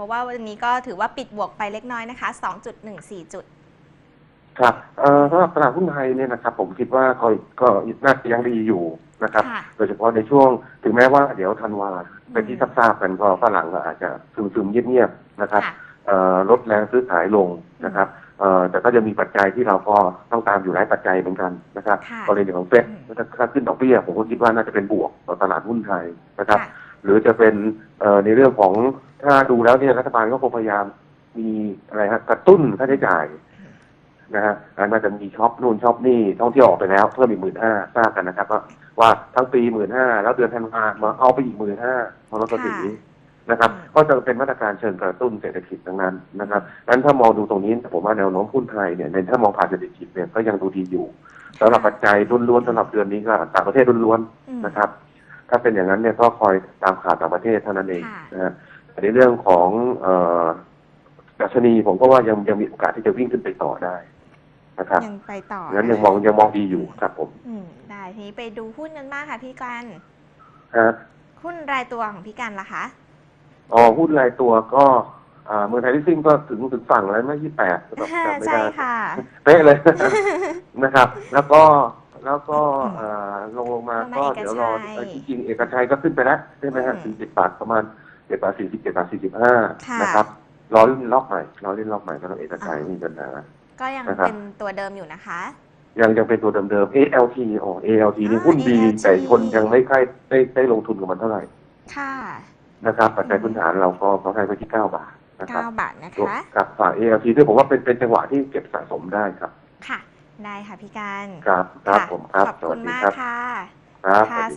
เพราะว่าวันนี้ก็ถือว่าปิดบวกไปเล็กน้อยนะคะ 2.14 จุด ครับเอ่อสำหรับตลาดหุ้นไทยเนี่ยนะครับ ผมคิดว่าก็ก็น่าจะยังดีอยู่นะครับ ค่ะ โดยเฉพาะในช่วงถึงแม้ว่าเดี๋ยวธันวาเป็นที่ทราบๆกันก็ฝรั่งก็อาจจะซึมๆเงียบๆนะครับค่ะเอ่อลดแรงซื้อขายลงนะครับเอ่อแต่ก็จะมีปัจจัยที่เราก็ต้องตามอยู่หลายปัจจัยเหมือนกันนะครับค่ะกรณีของเฟดอืม ถ้าถ้าขึ้นดอกเบี้ยผมก็คิดว่าน่าจะเป็นบวกต่อตลาดหุ้นไทยนะครับค่ะหรือจะเป็นเอ่อในเรื่องของ ถ้าดูแล้วเนี่ยรัฐบาลก็คงพยายามมีอะไรฮะกระตุ้นค่าใช้จ่ายนะฮะอ่าน่าจะมีช็อปนู่นช็อปนี่ท่องเที่ยวออกไปแล้วเพิ่มอีกหมื่นห้าทราบกันนะครับว่าว่าทั้งปีหมื่นห้าแล้วเดือนธันวามาเอาไปอีกหมื่นห้าพอลดภาษีค่ะนะครับอืมก็จะเป็นมาตรการเชิงกระตุ้นเศรษฐกิจทั้งนั้นนะครับนั้นถ้ามองดูตรงนี้ผมว่าแนวโน้มหุ้นไทยเนี่ยในถ้ามองผ่านเศรษฐกิจเนี่ยก็ยังดูดีอยู่สำหรับปัจจัยล้วนๆสำหรับเดือนนี้ก็ต่างประเทศล้วนอืมๆนะครับ ถ้าเป็นอย่างนั้นเนี่ยก็คอยตามข่าวต่างประเทศเท่านั้นเองค่ะนะฮะแต่ ในเรื่องของเอ่อดัชนีผมก็ว่ายังยังมีโอกาสที่จะวิ่งขึ้นไปต่อได้นะครับยังไปต่องั้นยังมองยังมองดีอยู่ครับผม อืมได้ทีนี้ไปดูหุ้นกันบ้างค่ะพี่กันฮะหุ้นรายตัวของพี่กันล่ะคะอ๋อหุ้นรายตัวก็อ่าเมืองไทยที่ซิ่งก็ถึงถึงฝั่งแล้วเมื่อยี่แปดจำไม่ใช่ได้ค่ะเป๊ะเลยนะครับ แล้วก็แล้วก็เอ่อลงลงมาลงมาก็เอกชัยเดี๋ยวรอเอ่อจริงๆเอกชัยก็ขึ้นไปแล้วใช่ไหมฮะอืมถึงสิบบาทประมาณ เจ็ดบาทสี่สิบเจ็ดบาทสี่สิบห้าค่ะ นะครับรอเล่นล็อกใหม่รอเล่นล็อกใหม่สำหรับเอกชัยอ่าไม่มีปัญหา ก็ยังนะครับ เป็นตัวเดิมอยู่นะคะ ยังยังเป็นตัวเดิมๆ ALT อ๋อ ALT นี่อ่าหุ้นดี ALT แต่คนยังไม่ค่อยได้ได้ลงทุนกับมันเท่าไหร่ค่ะ นะครับปัจจัยพื้นฐานเราก็เขาให้ไปที่เก้าบาทนะครับ9 บาทนะตัวคะ กับฝาก ALT ด้วยผมว่าเป็นเป็นจังหวะที่เก็บสะสมได้ครับ ค่ะ ได้ค่ะพี่กันครับครับะผมครับขอบสคุวัสณดีมากครับค่ะ ครับสค่ะวัสดี